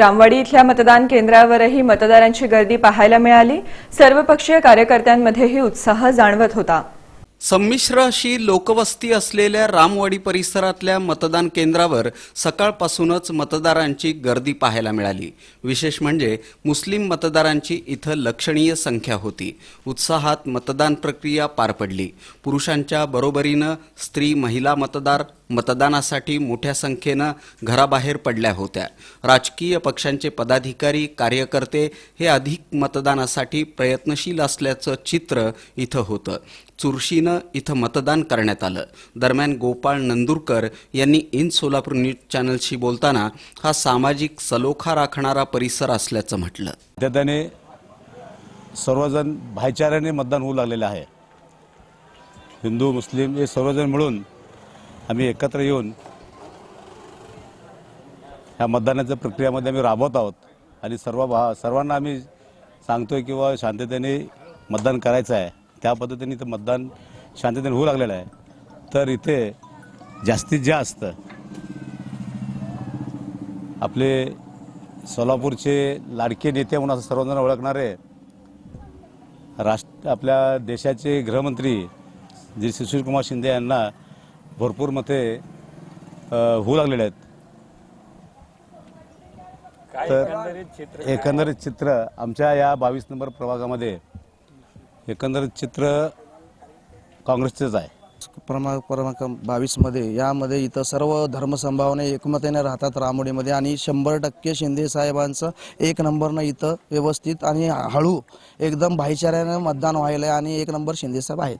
रामवाडी इथल्या मतदान केंद्रावरही मतदारांची गर्दी पाहायला मिळाली. सर्वपक्षीय कार्यकर्त्यांमध्येही उत्साह जाणवत होता. संमिश्र अशी लोकवस्ती असलेल्या रामवाडी परिसरातल्या मतदान केंद्रावर सकाळपासूनच मतदारांची गर्दी पाहायला मिळाली. विशेष म्हणजे मुस्लिम मतदारांची इथं लक्षणीय संख्या होती. उत्साहात मतदान प्रक्रिया पार पडली. पुरुषांच्या बरोबरीनं स्त्री महिला मतदार मतदानासाठी मोठ्या संख्येनं घराबाहेर पडल्या होत्या. राजकीय पक्षांचे पदाधिकारी कार्यकर्ते हे अधिक मतदानासाठी प्रयत्नशील असल्याचं चित्र इथं होतं. चुरशीनं इथं मतदान करण्यात आलं. दरम्यान गोपाळ नंदुरकर यांनी इन सोलापूर न्यूज चॅनलशी बोलताना हा सामाजिक सलोखा राखणारा परिसर असल्याचं म्हटलं. त्याने सर्वजण भाईचाऱ्याने मतदान होऊ लागलेलं आहे. हिंदू मुस्लिम हे सर्वजण मिळून आम्ही एकत्र येऊन ह्या मतदानाच्या प्रक्रियामध्ये आम्ही राबवत आहोत. आणि सर्व भा सर्वांना आम्ही सांगतोय किंवा शांततेने मतदान करायचं आहे. त्या पद्धतीने इथं मतदान शांततेने होऊ लागलेलं आहे. तर इथे जास्तीत जास्त आपले सोलापूरचे लाडके नेते म्हणून असं सर्वजण ओळखणारे राष्ट्र आपल्या देशाचे गृहमंत्री जे सुशीलकुमार शिंदे यांना भरपूर मते होऊ लागलेले आहेत. तर एकंदरीत चित्र आमच्या या बावीस नंबर प्रभागामध्ये एकंदरीत चित्र काँग्रेसचेच आहे. क्रमांक क्रमांक बावीसमध्ये यामध्ये इथं सर्व धर्मसंभावने एकमतेने राहतात रामोडीमध्ये आणि शंभर टक्के शिंदे साहेबांचं एक नंबरनं इथं व्यवस्थित आणि हळू एकदम भाईचाऱ्यानं मतदान व्हायला आणि एक नंबर शिंदे साहेब आहेत.